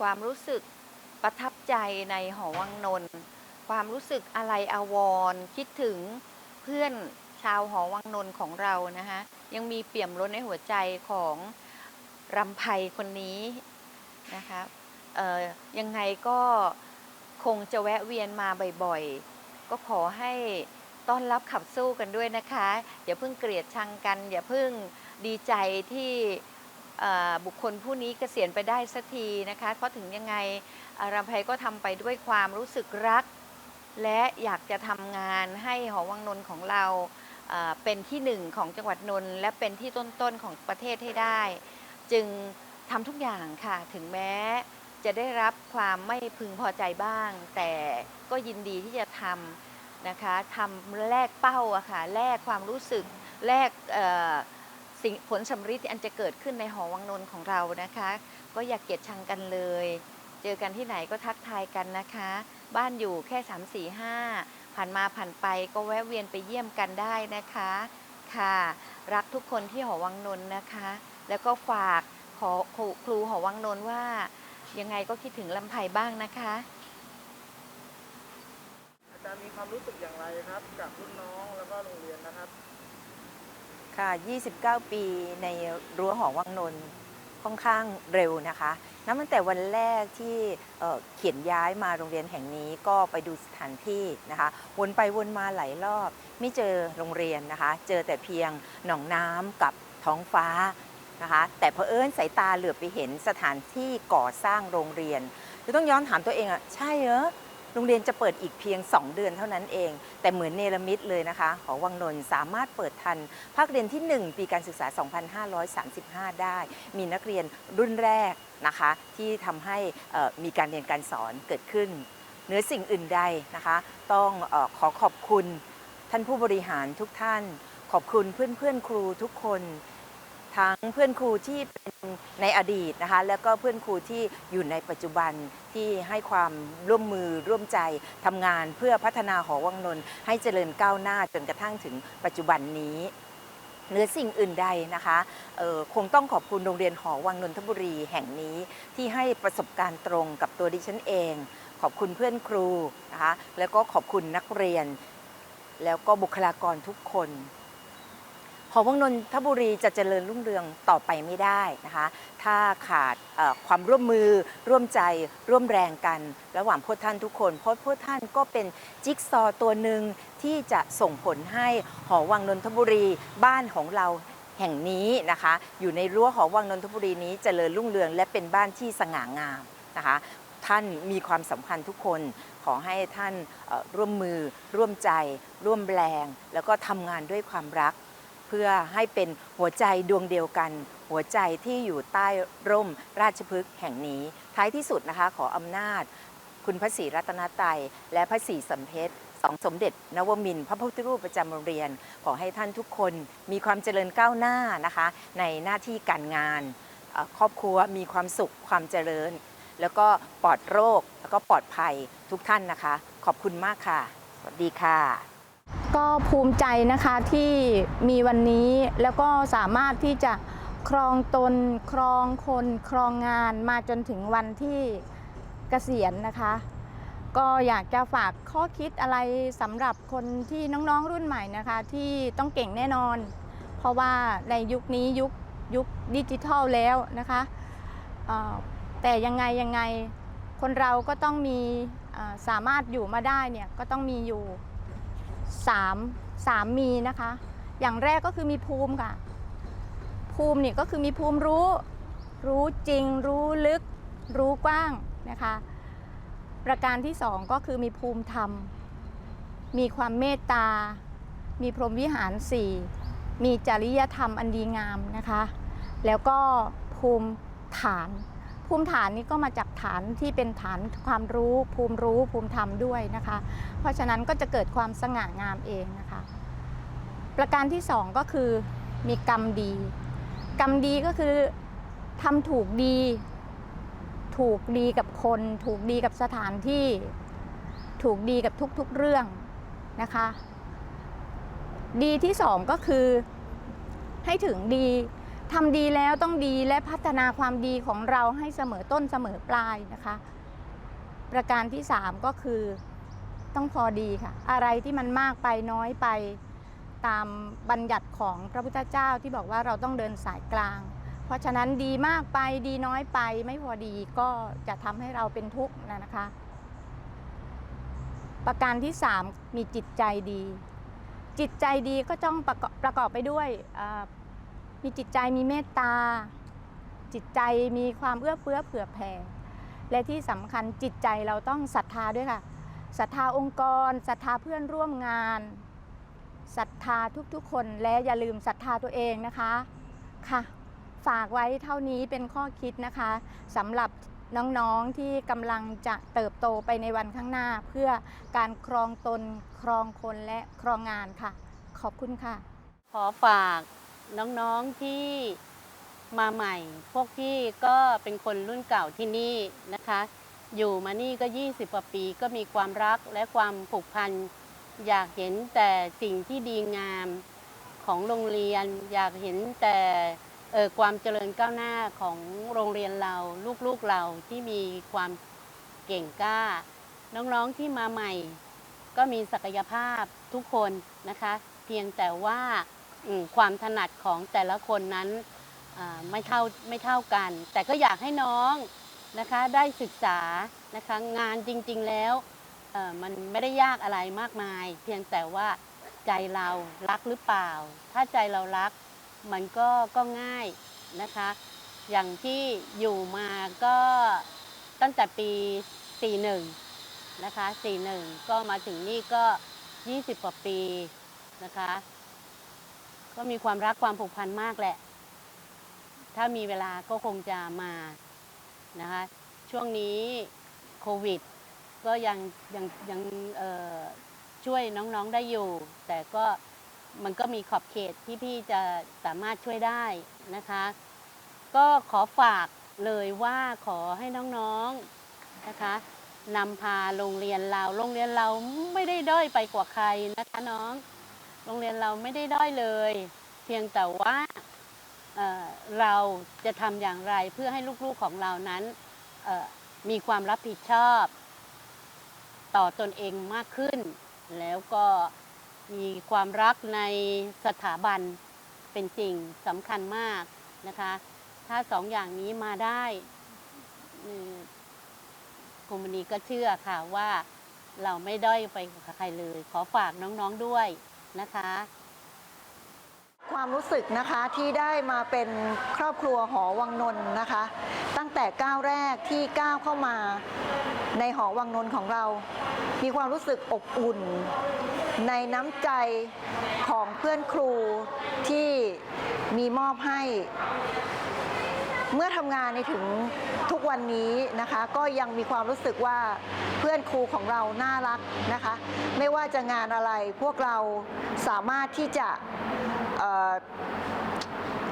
ความรู้สึกประทับใจในหอวังนนท์ความรู้สึกอะไรอาวรคิดถึงเพื่อนชาวหอวังนนท์ของเรานะคะยังมีเปี่ยมล้นในหัวใจของรำไพคนนี้นะคะยังไงก็คงจะแวะเวียนมาบ่อยๆ ก็ขอให้ต้อนรับขับสู้กันด้วยนะคะ อย่าเพิ่งเกลียดชังกัน อย่าเพิ่งดีใจที่ บุคคลผู้นี้เกษียณไปได้สักทีนะคะ เพราะถึงยังไงรำไพก็ทำไปด้วยความรู้สึกรัก และอยากจะทำงานให้หอวังนนท์ของเราเป็นที่หนึ่งของจังหวัดนนท์และเป็นที่ต้นๆของประเทศให้ได้ จึงทำทุกอย่างค่ะ ถึงแม้จะได้รับความไม่พึงพอใจบ้าง แต่ก็ยินดีที่จะทำนะคะทำแลกเป้าอะค่ะแลกความรู้สึกแลกเสิ่งผลสำฤทธิ์ที่อันจะเกิดขึ้นในหอวังนนท์ของเรานะคะ ก็อย่าเกลียดชังกันเลย เจอกันที่ไหนก็ทักทายกันนะคะ บ้านอยู่แค่ 3 4 5 ผ่านมาผ่านไปก็แวะเวียนไปเยี่ยมกันได้นะคะค่ะ รักทุกคนที่หอวังนนท์นะคะ แล้วก็ฝากขอครูหอวังนนท์ว่า ยังไงก็คิดถึงลำไพบ้างนะคะอาจารย์มีความรู้สึกอย่างไรครับ กับรุ่นน้องแล้วก็โรงเรียนนะครับ ค่ะ 29 ปีในรั้วหอวังนนท์ค่อนข้างเร็วนะคะนับตั้งแต่วันแรกที่เเขียนย้ายมาโรงเรียนแห่งนี้ก็ไปดูสถานที่นะคะ วนไปวนมาหลายรอบ ไม่เจอโรงเรียนนะคะ เจอแต่เพียงหนองน้ำกับท้องฟ้านะคะแต่เผอิญสายตาเหลือบไปเห็นสถานที่ก่อสร้างโรงเรียนคือต้องย้อนถามตัวเองอะใช่เหรอ โรงเรียนจะเปิดอีกเพียง 2 เดือนเท่านั้นเอง แต่เหมือนเนรมิตเลยนะคะหอวังนนท์สามารถเปิดทัน ภาคเรียนที่ 1 ปีการศึกษา 2535 ได้ มีนักเรียนรุ่นแรกนะคะ ที่ทำให้มีการเรียนการสอนเกิดขึ้นเหนือสิ่งอื่นใดนะคะ ต้องออขอขอบคุณท่านผู้บริหารทุกท่าน ขอบคุณเพื่อนเพื่อนๆครูทุกคน ทั้งเพื่อนครูที่เป็นในอดีตนะคะแล้วก็เพื่อนครูที่อยู่ในปัจจุบันที่ให้ความร่วมมือร่วมใจทำงานเพื่อพัฒนาหอวังนนท์ให้เจริญก้าวหน้าจนกระทั่งถึงปัจจุบันนี้เหนือสิ่งอื่นใดนะคะออคงต้องขอบคุณโรงเรียนหอวังนนทบุรีแห่งนี้ที่ให้ประสบการณ์ตรงกับตัวดิฉันเอง ขอบคุณเพื่อนครูนะคะแล้วก็ขอบคุณนักเรียน แล้วก็บุคลากรทุกคน หอวังนนทบุรีจะเจริญรุ่งเรืองต่อไปไม่ได้นะคะ ถ้าขาดความร่วมมือร่วมใจร่วมแรงกัน ระหว่างพวกท่านทุกคนเพราะพวกท่านก็เป็นจิ๊กซอตัวหนึ่งที่จะส่งผลให้หอวังนนทบุรีบ้านของเราแห่งนี้นะคะ อยู่ในรั้วหอวังนนทบุรีนี้เจริญรุ่งเรือง และเป็นบ้านที่สง่างามนะคะท่านมีความสำคัญทุกคน ขอให้ท่านร่วมมือ ร่วมใจ ร่วมแรง แล้วก็ทำงานด้วยความรัก เพื่อให้เป็นหัวใจดวงเดียวกัน หัวใจที่อยู่ใต้ร่มราชพฤกษ์แห่งนี้ ท้ายที่สุดนะคะขออำนาจ คุณพระศรีรัตนตรัยและพระศรีสัมเพชสองสมเด็จนวมินพระพุทธรูปประจำโรงเรียน ขอให้ท่านทุกคนมีความเจริญก้าวหน้านะคะ ในหน้าที่การงาน ครอบครัวมีความสุขความเจริญ แล้วก็ปลอดโรคแล้วก็ปลอดภัยทุกท่านนะคะ ขอบคุณมากค่ะ สวัสดีค่ะ ก็ภูมิใจนะคะที่มีวันนี้แล้วก็สามารถที่จะครองตนครองคนครองงานมาจนถึงวันที่เกษียณนะคะ ก็อยากจะฝากข้อคิดอะไรสำหรับคนที่น้องๆรุ่นใหม่นะคะ ที่ต้องเก่งแน่นอน เพราะว่าในยุคนี้ยุคยุคดิจิทัลแล้วนะคะแต่ยังไงยังไงคนเราก็ต้องมีสามารถอยู่มาได้เนี่ยก็ต้องมีอยู่ สามสามมีนะคะ อย่างแรกก็คือมีภูมิค่ะ ภูมิเนี่ยก็คือมีภูมิรู้ รู้จริง รู้ลึก รู้กว้างนะคะ ประการที่สองก็คือมีภูมิธรรม มีความเมตตา มีพรหมวิหารสี่มีจริยธรรมอันดีงามนะคะ แล้วก็ภูมิฐาน ภูมิฐานนี้ก็มาจากฐานที่เป็นฐานความรู้ภูมิรู้ภูมิธรรมด้วยนะคะ เพราะฉะนั้นก็จะเกิดความสง่างามเองนะคะ ประการที่สองก็คือมีกรรมดี กรรมดีก็คือทำถูกดี ถูกดีกับคน ถูกดีกับสถานที่ ถูกดีกับทุกๆเรื่องนะคะ ดีที่สองก็คือให้ถึงดี ทำดีแล้วต้องดีและพัฒนาความดีของเราให้เสมอต้นเสมอปลายนะคะ ประการที่ 3 ก็คือต้องพอดีค่ะ อะไรที่มันมากไปน้อยไปตามบัญญัติของพระพุทธเจ้าที่บอกว่าเราต้องเดินสายกลาง เพราะฉะนั้นดีมากไปดีน้อยไปไม่พอดีก็จะทำให้เราเป็นทุกข์นะคะ ประการที่ 3 มีจิตใจดี จิตใจดีก็ต้องประกอบประกอบไปด้วย มีจิตใจมีเมตตา จิตใจมีความเอื้อเฟื้อเผื่อแผ่ และที่สำคัญจิตใจเราต้องศรัทธาด้วยค่ะศรัทธาองค์กรศรัทธาเพื่อนร่วมงานศรัทธาทุกๆ คนและอย่าลืมศรัทธาตัวเองนะคะค่ะ ฝากไว้เท่านี้เป็นข้อคิดนะคะสำหรับน้องๆที่กำลังจะเติบโตไปในวันข้างหน้า เพื่อการครองตน ครองคนและครองงานค่ะ ขอบคุณค่ะ ขอฝาก น้องๆที่มาใหม่ พวกที่ก็เป็นคนรุ่นเก่าที่นี่นะคะ อยู่มานี่ก็ 20กว่าปีก็มีความรักและความผูกพัน อยากเห็นแต่สิ่งที่ดีงามของโรงเรียน อยากเห็นแต่ความเจริญก้าวหน้าของโรงเรียนเราลูกๆเราที่มีความเก่งกล้า น้องๆที่มาใหม่ ก็มีศักยภาพทุกคนนะคะ เพียงแต่ว่า ความถนัดของแต่ละคนนั้นไม่เท่าไม่เท่ากัน แต่ก็อยากให้น้องนะคะได้ศึกษานะคะงานจริง ๆแล้วมันไม่ได้ยากอะไรมากมาย เพียงแต่ว่าใจเรารักหรือเปล่า ถ้าใจเรารักมันก็ก็ง่ายนะคะ อย่างที่อยู่มาก็ตั้งแต่ปี 41 นะคะ 41 ก็มาถึงนี่ก็ 20 กว่าปีนะคะ ก็มีความรักความผูกพันมากแหละ ถ้ามีเวลาก็คงจะมานะคะ ช่วงนี้โควิด ก็ยังยังยังช่วยน้องๆได้อยู่ แต่ก็มันก็มีขอบเขตที่พี่จะสามารถช่วยได้นะคะ ก็ขอฝากเลยว่าขอให้น้องๆนะคะนำพาโรงเรียนเรา โรงเรียนเราไม่ได้ด้อยไปกว่าใครนะคะน้อง รงเรียนเราไม่ได้ด้อยเลย เพียงแต่ว่าเเราจะทำอย่างไรเพื่อให้ลูกๆของเรานั้นมีความรับผิดชอบ ต่อตนเองมากขึ้น แล้วก็มีความรักในสถาบันเป็นสิ่งสำคัญมากนะคะ ถ้าสองอย่างนี้มาได้อืมคุณมณีก็เชื่อค่ะว่าเราไม่ด้อยไปกว่าใครเลย ขอฝากน้องๆด้วย นะคะ ความรู้สึกนะคะที่ได้มาเป็นครอบครัวหอวังนนท์นะคะ ตั้งแต่ก้าวแรกที่ก้าวเข้ามาในหอวังนนท์ของเรา มีความรู้สึกอบอุ่น ในน้ำใจของเพื่อนครูที่มีมอบให้ เมื่อทำงานในถึงทุกวันนี้นะคะ ก็ยังมีความรู้สึกว่าเพื่อนครูของเราน่ารักนะคะ ไม่ว่าจะงานอะไรพวกเราสามารถที่จะ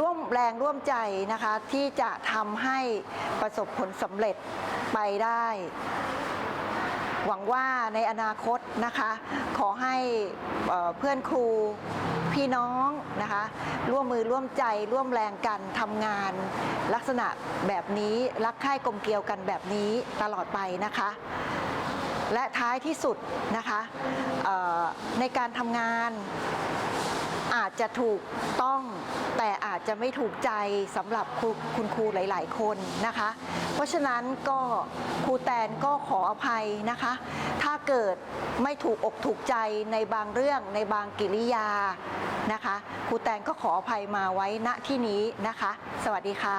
ร่วมแรงร่วมใจนะคะ ที่จะทำให้ประสบผลสำเร็จไปได้ หวังว่าในอนาคตนะคะ ขอให้เพื่อนครู พี่น้องนะคะ ร่วมมือร่วมใจร่วมแรงกันทำงาน ลักษณะแบบนี้รักใคร่กลมเกลียวกันแบบนี้ตลอดไปนะคะ และท้ายที่สุดนะคะในการทำงานอาจจะถูกต้องแต่ อาจจะไม่ถูกใจสำหรับคคุณครูหลาย ๆ คนนะคะ เพราะฉะนั้นก็ครูแตนก็ขออภัยนะคะ ถ้าเกิดไม่ถูกอกถูกใจในบางเรื่องในบางกิริยานะคะครูแตนก็ขออภัยมาไว้ณที่นี้นะคะ สวัสดีค่ะ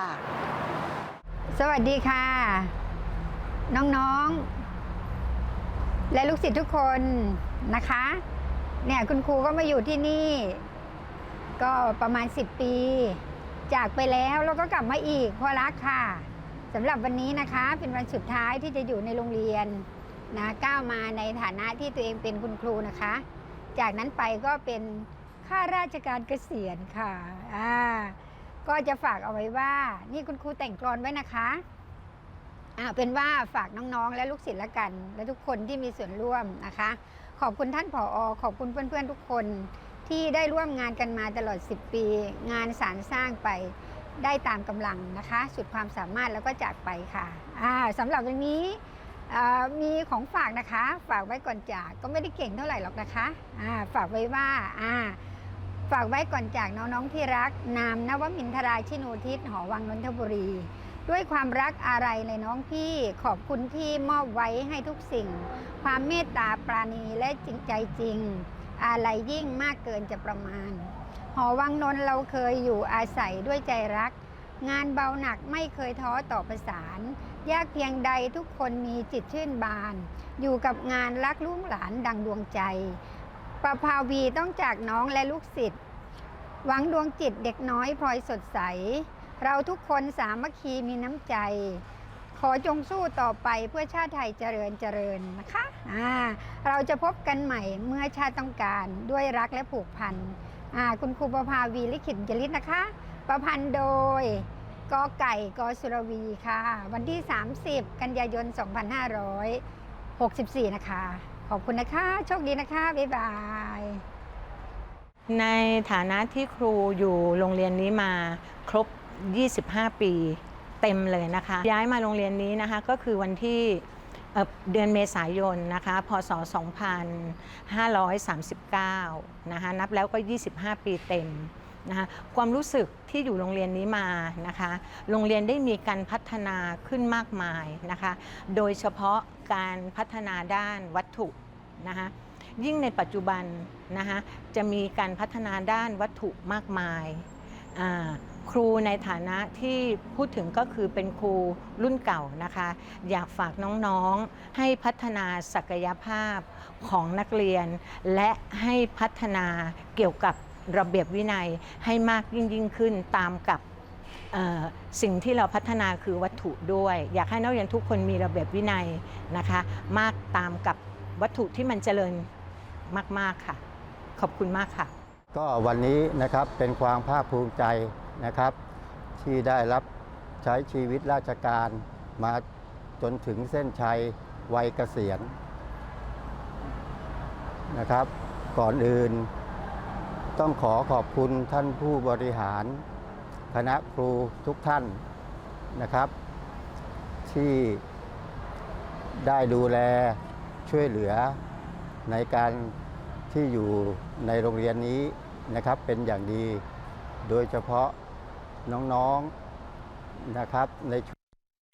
สวัสดีค่ะ น้องๆ และลูกศิษย์ทุกคนนะคะ เนี่ยคุณครูก็มาอยู่ที่นี่ ก็ประมาณ 10 ปี จากไปแล้วแล้วก็กลับมาอีกเพราะรักค่ะสำหรับวันนี้นะคะเป็นวันสุดท้ายที่จะอยู่ในโรงเรียนนะก้าวมาในฐานะที่ตัวเองเป็นคุณครูนะคะ จากนั้นไปก็เป็นข้าราชการเกษียณค่ะอ่าก็จะฝากเอาไว้ว่า นี่คุณครูแต่งกลอนไว้นะคะอ่าเป็นว่าฝากน้องๆ และลูกศิษย์ละกัน และทุกคนที่มีส่วนร่วมนะคะ ขอบคุณท่านผอขอบคุณเพื่อนๆทุกคน ที่ได้ร่วมงานกันมาตลอด 10 ปี งานสารสร้างไปได้ตามกำลังนะคะ สุดความสามารถแล้วก็จากไปค่ะสำหรับวันนี้มีของฝากนะคะ ฝากไว้ก่อนจากก็ไม่ได้เก่งเท่าไหร่หรอกนะคะฝากไว้ว่าอ่าฝากไว้ก่อนจากน้องๆที่รัก นามนวมินทราชินูทิศหอวังนนทบุรี ด้วยความรักอะไรเลยน้องพี่ขอบคุณที่มอบไว้ให้ทุกสิ่ง ความเมตตาปราณีและจริงใจจริง อะไรยิ่งมากเกินจะประมาณ หอวังนนท์เราเคยอยู่อาศัยด้วยใจรัก งานเบาหนักไม่เคยท้อต่อประสาน ยากเพียงใดทุกคนมีจิตชื่นบาน อยู่กับงานรักลูกหลานดังดวงใจประภาวีต้องจากน้องและลูกศิษย์หวังดวงจิตเด็กน้อยพลอยสดใส เราทุกคนสามัคคีมีน้ำใจ อจงสู้ต่อไปเพื่อชาติไทยเจริญเจริญนะคะอ่าเราจะพบกันใหม่เมื่อชาติต้องการด้วยรักและผูกพันอ่าคุณครูประภาวีลิขิตยลิศนะคะ ประพันธ์โดยกอไก่กอสุรวีค่ะ วันที่ 30 กันยายน 2564 นะคะ ขอบคุณนะคะ โชคดีนะคะ บ๊ายบาย ในฐานะที่ครูอยู่โรงเรียนนี้มาครบ 25 ปี เต็มเลยนะคะ ย้ายมาโรงเรียนนี้นะคะก็คือวันที่เอ่อเดือนเมษายนนะคะ พศ 2539 นะคะ นับแล้วก็ 25 ปีเต็มนะคะความรู้สึกที่อยู่โรงเรียนนี้มานะคะ โรงเรียนได้มีการพัฒนาขึ้นมากมายนะคะ โดยเฉพาะการพัฒนาด้านวัตถุนะคะยิ่งในปัจจุบันนะคะจะมีการพัฒนาด้านวัตถุมากมายอ่า ครูในฐานะที่พูดถึงก็คือเป็นครูรุ่นเก่านะคะ อยากฝากน้องๆ ให้พัฒนาศักยภาพของนักเรียน และให้พัฒนาเกี่ยวกับระเบียบวินัยให้มากยิ่งยิ่งขึ้นตามกับสิ่งที่เราพัฒนาคือวัตถุด้วย อยากให้นักเรียนทุกคนมีระเบียบวินัยนะคะ มากตามกับวัตถุที่มันเจริญมาก ๆ ค่ะ ขอบคุณมากค่ะ ก็วันนี้นะครับเป็นความภาคภูมิใจ นะครับ ที่ได้รับใช้ชีวิตราชการมาจนถึงเส้นชัยวัยเกษียณนะครับ ก่อนอื่น ต้องขอขอบคุณท่านผู้บริหาร คณะครูทุกท่านนะครับ ที่ได้ดูแลช่วยเหลือในการที่อยู่ในโรงเรียนนี้นะครับเป็นอย่างดี โดยเฉพาะ น้องๆนะครับในส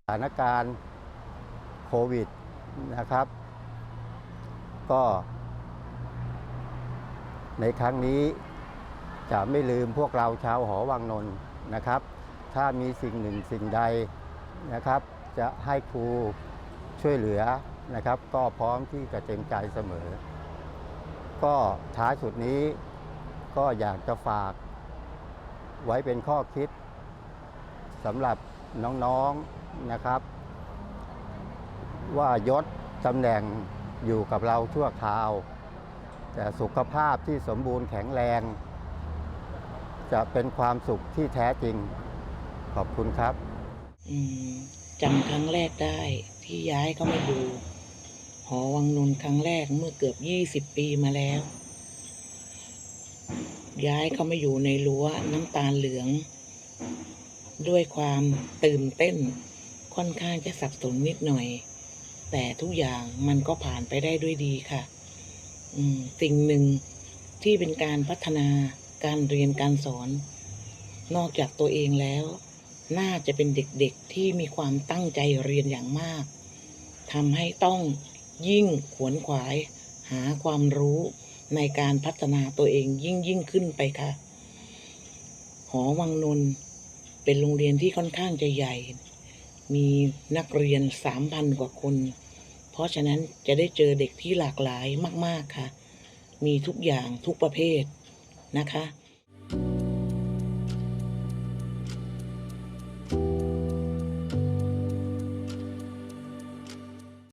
ถานการณ์โควิดนะครับ ก็ ในครั้งนี้จะไม่ลืมพวกเราชาวหอวังนนท์นะครับ ถ้ามีสิ่งหนึ่งสิ่งใดนะครับ จะให้ครูช่วยเหลือนะครับ ก็พร้อมที่จะเต็มใจเสมอ ก็ท้ายสุดนี้ก็อยากจะฝาก ไว้เป็นข้อคิดสำหรับน้องๆนะครับ ว่ายศตำแหน่งอยู่กับเราชั่วคราว แต่สุขภาพที่สมบูรณ์แข็งแรง จะเป็นความสุขที่แท้จริง ขอบคุณครับจำครั้งแรกได้ที่ย้ายเข้ามาอยู่หอวังนนท์ครั้งแรกเมื่อเกือบยี่สิบปีมาแล้ว ย้ายเข้ามาอยู่ในรั้วน้ำตาลเหลือง ด้วยความตื่นเต้นค่อนข้างจะสับสนนิดหน่อย แต่ทุกอย่างมันก็ผ่านไปได้ด้วยดีค่ะสิ่งหนึ่งที่เป็นการพัฒนาการเรียนการสอน นอกจากตัวเองแล้ว น่าจะเป็นเด็กๆที่มีความตั้งใจเรียนอย่างมากทำให้ต้องยิ่งขวนขวายหาความรู้ ในการพัฒนาตัวเองยิ่งยิ่งขึ้นไปค่ะ หอวังนนเป็นโรงเรียนที่ค่อนข้างจะใหญ่ มีนักเรียนสามพันกว่าคน เพราะฉะนั้นจะได้เจอเด็กที่หลากหลายมาก ๆค่ะ มีทุกอย่างทุกประเภทนะคะ